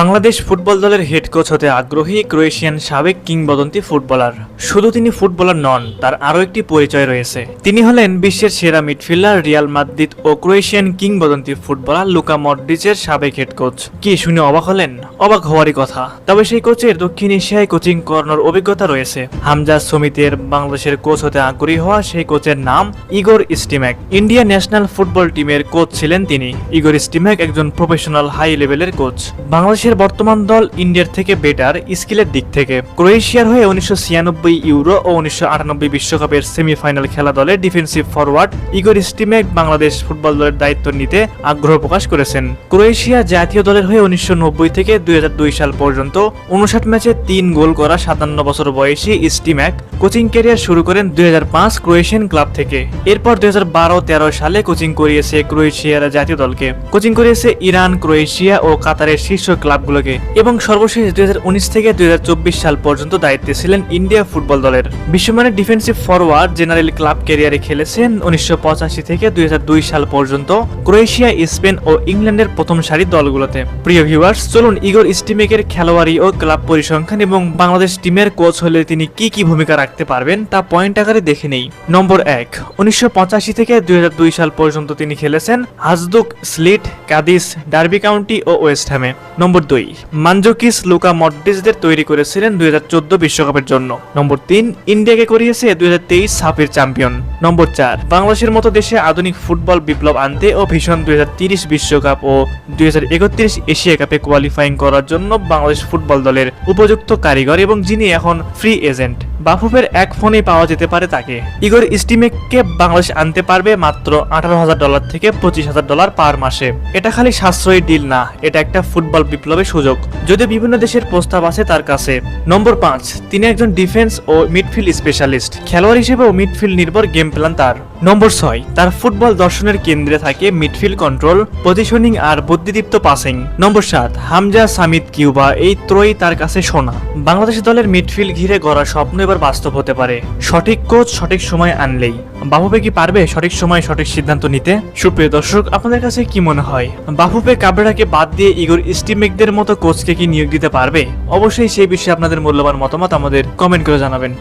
Bangladesh football দলের head coach হতে আগ্রহী ক্রোয়েশিয়ান সাবেক কিংবদন্তি ফুটবলার। শুধু তিনি ফুটবলার নন, তার আরও একটি পরিচয় রয়েছে। তিনি হলেন বিশ্বের সেরা মিডফিল্ডার রিয়াল মাদ্রিদ ও ক্রোয়েশিয়ান কিংবদন্তি ফুটবলার লুকা মডরিচের সাবেক হেড কোচ কি শুনে অবাক হলেন? অবাক হওয়ারই কথা। তবে সেই কোচের দক্ষিণ এশিয়ায় কোচিং করানোর অভিজ্ঞতা রয়েছে। হামজা সমিতির বাংলাদেশের কোচ হতে আগ্রহী হওয়া সেই কোচের নাম Igor Stimac. India national football টিমের কোচ ছিলেন তিনি। ইগোর স্টিম্যাক একজন প্রফেশনাল হাই লেভেলের কোচ বাংলাদেশের বর্তমান দল ইন্ডিয়ার থেকে বেটার স্কিলের দিক থেকে। ক্রোয়েশিয়ার হয়ে উনিশশো ছিয়ানব্বই ইউরো ও উনিশশো বিশ্বকাপের সেমিফাইনাল খেলা দলের defensive forward Igor Stimac Bangladesh football দলের দায়িত্ব নিতে আগ্রহ প্রকাশ করেছেন। ক্রোয়েশিয়া জাতীয় দলের হয়ে উনিশশো নব্বই থেকে দুই সাল পর্যন্ত উনষাট ম্যাচে তিন গোল করা সাতান্ন বছর বয়সী স্টিম্যাক কোচিং ক্যারিয়ার শুরু করেন দুই হাজার পাঁচ ক্রোয়েশিয়ান ক্লাব থেকে। এরপর দুই হাজার সালে কোচিং করিয়েছে ক্রোয়েশিয়ার জাতীয় দলকে। কোচিং করিয়েছে ইরান, ক্রোয়েশিয়া ও কাতারের শীর্ষ ক্লাবগুলোকে। এবং সর্বশেষ দুই হাজার উনিশ থেকে দুই হাজার চব্বিশ সাল পর্যন্ত দায়িত্বে ছিলেন ইন্ডিয়া ফুটবল দলের। বিশ্বমানের ডিফেন্সিভ ফরওয়ার্ড জেনারেল ক্লাব ক্যারিয়ারে খেলেছেন উনিশশো থেকে দুই সাল পর্যন্ত ক্রোয়েশিয়া, স্পেন ও ইংল্যান্ডের প্রথম সারির দলগুলোতে। প্রিয় ভিউয়ার্স, চলুন ইগোর স্টিমেকের খেলোয়াড়ি ও ক্লাব পরিসংখ্যান এবং বাংলাদেশ টিমের কোচ হলে তিনি কি কি ভূমিকা রাখতে পারবেন তা পয়েন্ট আকারে দেখে নেই। নম্বর এক, উনিশশো থেকে দুই হাজার দুই সাল পর্যন্ত তিনি খেলেছেন Hajduk, Split, Cadiz, Derby County ও ওয়েস্ট হ্যামে নম্বর দুই। মানজোকিস লুকা মডরিচদের তৈরি করেছিলেন দুই বিশ্বকাপের জন্য। নম্বর তিন, ইন্ডিয়াকে করিয়েছে দুই হাজার তেইশ সাফের চ্যাম্পিয়ন। নম্বর চার, বাংলাদেশের মতো দেশে আধুনিক ফুটবল বিপ্লব আনতে ও ভীষণ দুই বিশ্বকাপ ও দুই এশিয়া কাপে কোয়ালিফাইং করার জন্য বাংলাদেশ ফুটবল দলের উপযুক্ত কারিগর এবং যিনি এখন ফ্রি এজেন্ট বাফুফের এক ফোনে পাওয়া যেতে পারে তাকে। ইগোর স্টিমেককে বাংলাদেশ আনতে পারবে মাত্র আঠারো হাজার ডলার থেকে পঁচিশ হাজার ডলার পার মাসে। এটা খালি সাশ্রয়ী ডিল না, এটা একটা ফুটবল বিপ্লবের সুযোগ। যদি বিভিন্ন দেশের প্রস্তাব আছে তার কাছে। নম্বর পাঁচ, তিনি একজন ডিফেন্স ও মিডফিল্ড স্পেশালিস্ট। খেলোয়াড় হিসেবে ও মিডফিল্ড নির্ভর গেম প্ল্যান তার। নম্বর ছয়, তার ফুটবল দর্শনের কেন্দ্রে থাকে মিডফিল্ড কন্ট্রোল, পজিশনিং আর বুদ্ধিদীপ্ত পাসিং নম্বর সাত, হামজা সামিদ কিউবা, এই ত্রয়ী তার কাছে সোনা। বাংলাদেশ দলের মিডফিল্ড ঘিরে গড়া স্বপ্ন এবার বাস্তব হতে পারে। সঠিক কোচ সঠিক সময় আনলেই। বাফুপে কি পারবে সঠিক সময়ে সঠিক সিদ্ধান্ত নিতে? সুপ্রিয় দর্শক, আপনাদের কাছে কি মনে হয়? বাফুপে কাবরেরাকে বাদ দিয়ে ইগোর স্টিমেকদের মতো কোচকে কি নিয়োগ দিতে পারবে? অবশ্যই সেই বিষয়ে আপনাদের মূল্যবান মতামত আমাদের কমেন্ট করে জানাবেন।